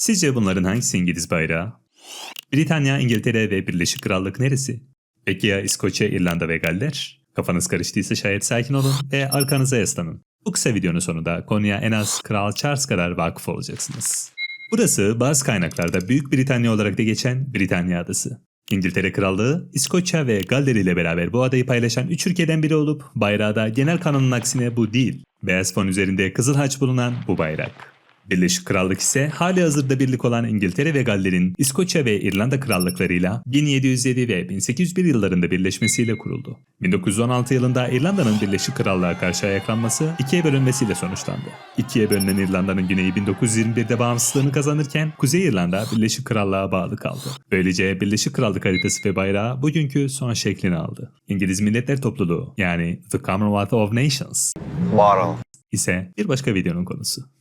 Sizce bunların hangisi İngiliz bayrağı? Britanya, İngiltere ve Birleşik Krallık neresi? Peki ya İskoçya, İrlanda ve Galler? Kafanız karıştıysa şayet sakin olun ve arkanıza yaslanın. Bu kısa videonun sonunda konuya en az Kral Charles kadar vakıf olacaksınız. Burası bazı kaynaklarda Büyük Britanya olarak da geçen Britanya Adası. İngiltere Krallığı, İskoçya ve Galler ile beraber bu adayı paylaşan 3 ülkeden biri olup bayrağı da genel kanunun aksine bu değil. Beyaz fon üzerinde kızıl haç bulunan bu bayrak. Birleşik Krallık ise hali hazırda birlik olan İngiltere ve Galler'in İskoçya ve İrlanda krallıklarıyla 1707 ve 1801 yıllarında birleşmesiyle kuruldu. 1916 yılında İrlanda'nın Birleşik Krallığa karşı ayaklanması ikiye bölünmesiyle sonuçlandı. İkiye bölünen İrlanda'nın güneyi 1921'de bağımsızlığını kazanırken Kuzey İrlanda Birleşik Krallığa bağlı kaldı. Böylece Birleşik Krallık haritası ve bayrağı bugünkü son şeklini aldı. İngiliz Milletler Topluluğu yani The Commonwealth of Nations Bottle. ise bir başka videonun konusu.